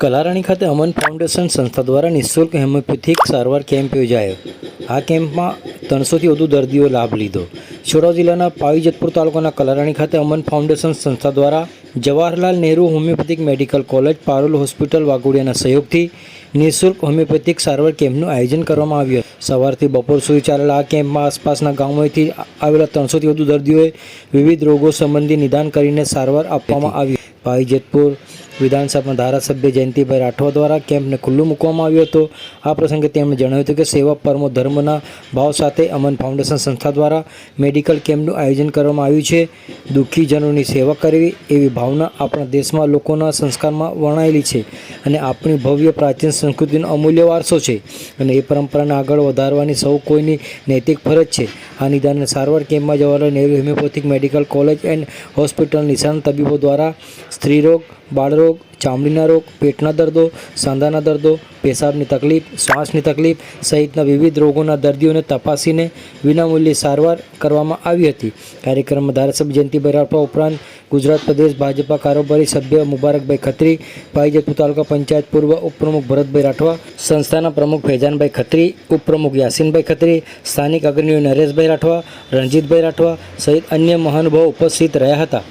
કલારાણી ખાતે અમન ફાઉન્ડેશન સંસ્થા દ્વારા નિઃશુલ્ક હેમિયોપેથિક સારવાર કેમ્પ યોજાયો. આ કેમ્પમાં ત્રણસોથી વધુ દર્દીઓ લાભ લીધો. છોટાઉ જિલ્લાના પાવીજતપુર તાલુકાના કલારાણી ખાતે અમન ફાઉન્ડેશન સંસ્થા દ્વારા Jawaharlal Nehru homeopathic medical college, Parul hospital, વાઘોડિયાના સહયોગથી નિઃશુલ્ક હોમિયોપેથિક સારવાર કેમ્પનું આયોજન કરવામાં આવ્યું સવારથી બપોર સુધી ચાલેલા આ કેમ્પમાં આસપાસના ગામોથી આવેલા ત્રણસોથી વધુ દર્દીઓએ વિવિધ રોગો સંબંધી નિદાન કરીને સારવાર આપવામાં આવી. ભાઈ જેતપુર વિધાનસભાના ધારાસભ્ય જયંતિભાઈ રાઠવા દ્વારા કેમ્પને ખુલ્લું મૂકવામાં આવ્યું હતું. આ પ્રસંગે તેમણે જણાવ્યું હતું કે સેવા પરમો ધર્મના ભાવ સાથે અમન ફાઉન્ડેશન સંસ્થા દ્વારા મેડિકલ કેમ્પનું આયોજન કરવામાં આવ્યું છે. દુઃખીજનોની સેવા કરવી એવી ભાવના આપણા દેશમાં લોકોના સંસ્કારમાં વર્ણાયેલી છે અને આપણી ભવ્ય પ્રાચીન સંસ્કૃતિનો અમૂલ્ય વારસો છે અને એ પરંપરાને આગળ વધારવાની સૌ કોઈની નૈતિક ફરજ છે. આ નિદાન અને સારવાર કેમ્પમાં Jawaharlal Nehru homeopathic medical college and hospital નિશાન તબીબો દ્વારા સ્ત્રીરોગ બાળરોગ ચામડીના રોગ, પેટના દર્દો, સાંધાના દર્દો, પેશાબની તકલીફ, શ્વાસની તકલીફ સહિતના વિવિધ રોગોના દર્દીઓને તપાસીને વિનામૂલ્યે સારવાર કરવામાં આવી હતી. કાર્યક્રમમાં ધારાસભ્ય જયંતિભાઈ રાઠવા ઉપરાંત ગુજરાત પ્રદેશ ભાજપા કારોબારી સભ્ય મુબારકભાઈ ખત્રી પાઈજતપુર તાલુકા પંચાયત પૂર્વ ઉપપ્રમુખ ભરતભાઈ રાઠવા સંસ્થાના પ્રમુખ ફૈજાનભાઈ ખત્રી, ઉપપ્રમુખ યાસીનભાઈ ખત્રી, સ્થાનિક અગ્રણીઓ નરેશભાઈ રાઠવા, રણજીતભાઈ રાઠવા સહિત અન્ય મહાનુભાવો ઉપસ્થિત રહ્યા હતા.